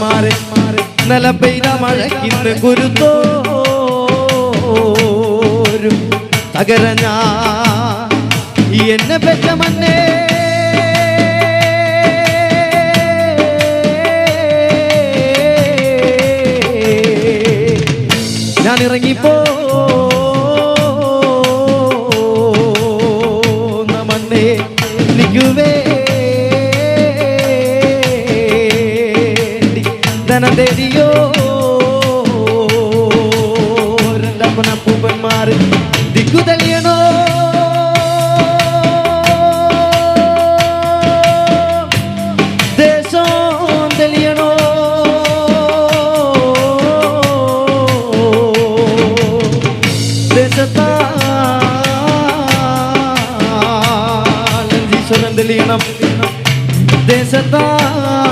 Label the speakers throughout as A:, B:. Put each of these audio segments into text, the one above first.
A: മാറി നല്ല പെയ്ത മഴക്കിന്ന് ഗുരുത്തോരും തകരഞ്ഞ എന്നെ പെറ്റ മന്നേ கணம் தேடியோ இரண்டப்பன பூப்பன் மாறு திக்குதலியனோ? தேசம் தெளியனோ? தேசத்தால் சுரந்தலியனம் தேசத்தான்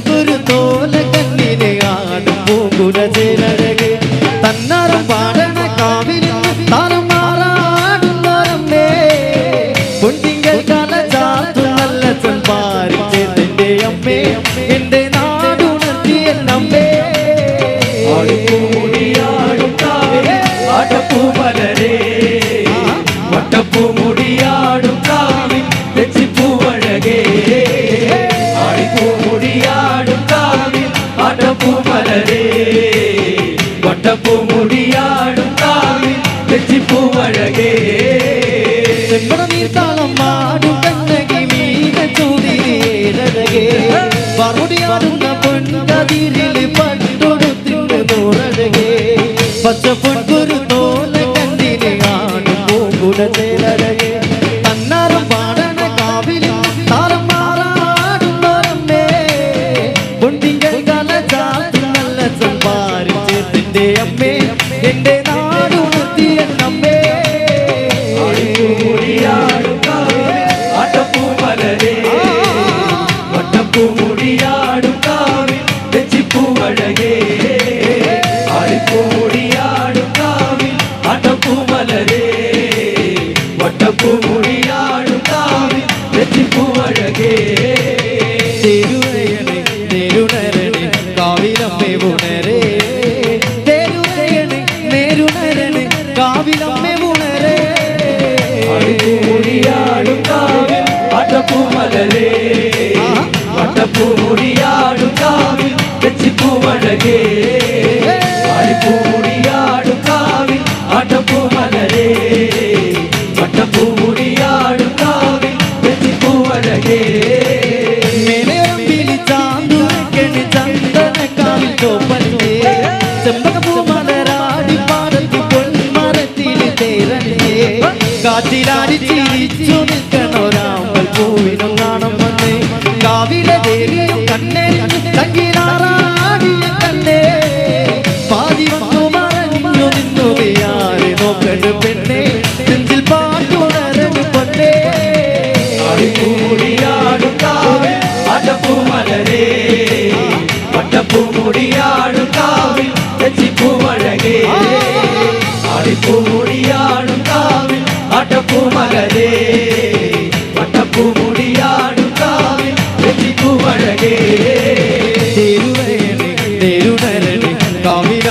A: மலரதே வட்டப்பூ முடியாடும் தாவி வெற்றி பூ அழகே. செம்படமே தாளம் ஆடும் கண்ணகி மீத சூதிரழகே மறுபடியாடும் பொண்ணு கதிரில் பட்டொடுத்து நூறழகே பச்சை பொன் ஒரு தோல கண்ணினை ஆடும் பூங்குடலே എന്റെ കാറ്റിലാടി ചിരിച്ചു നിൽക്കണോരാമ്പൽ പൂവിനും കാണുമെന്ന് കാവിലെ ദേവിയും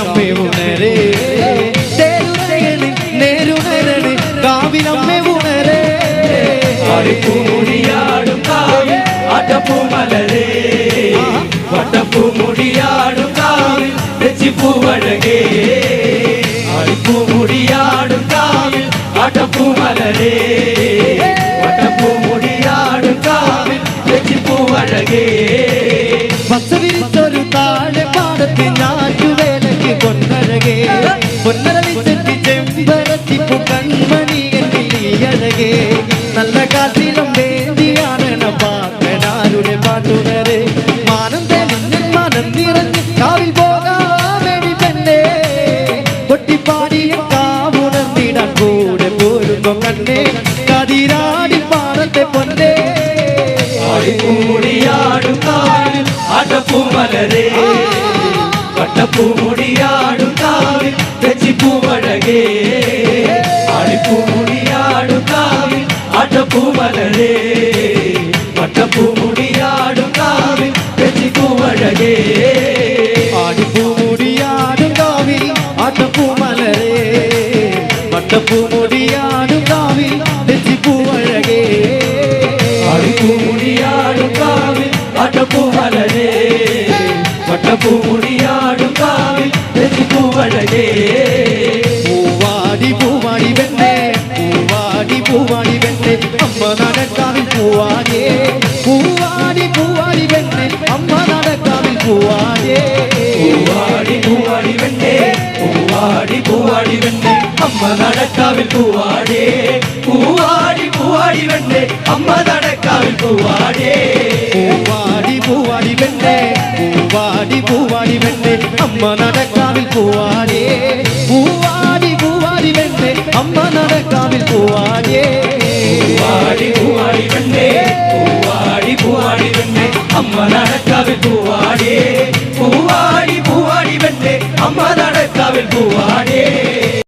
A: കാവിലമ്മേ ഉണരേ. നേരുണരണേ കാവിലമ്മേ ഉണരേ.
B: മുടിയാടും കാവി അടപ്പൂ മലരേ വട്ടപ്പൂ മുടിയാടും കാവി രചിപ്പൂ
A: വഴകേ അടിപ്പൂ മുടിയാടും കാവിൽ അടപ്പൂ മലരേ വട്ടപ്പൂ മുടിയാടും കാവിൽ രചിപ്പൂ വഴകേ നല്ല കാറ്റിലും വേദിയാണണ പാട്ടനാരുടെ പാട്ടുകാരെ മാനം മനം നിറഞ്ഞ് കാവിൽ പോകാൻ തന്നെ കൊട്ടിപ്പാടിയ കാവുണർന്നിടാൻ കൂടെ പോരുമ്പോ കണ്ണേ. കതിരാടി പാടത്തെ പൊന്നേ. അടപ്പൂമലരേ
B: കട്ടപ്പൂടിയാടും കാവിൽ ஆட்டப்பூ வட்டப்பூ முடியாடும் காவில் வெச்சி பூவழகே ஆடிப்பூ முடியாடும் காவில் ஆட்டப்பூ மலரே. வட்டப்பூ முடியாடும் காவில்
A: நெச்சி பூ
B: ஆடிப்பூ முடியாடும் காவில் ஆட்டப்பூ மலரே. வட்டப்பூ
A: அம்மா நடக்காவில் பூவாடே பூவாடி பூவாடி வெண்ணே அம்மா நடக்காவில் பூவாடே
B: பூவாடி பூவாடி வெண்ணே பூவாடி பூவாடி வெண்ணே அம்மா நடக்காவில் பூவாடே பூவாடி பூவாடி வெண்ணே அம்மா நடக்காவில் பூவாடே
A: பூவாடி பூவாடி வெண்ணே பூவாடி பூவாடி வெண்ணே அம்மா நடக்காவில் பூவாடே பூவாடி பூவாடி வெண்ணே அம்மா நடக்காவில் பூவாடே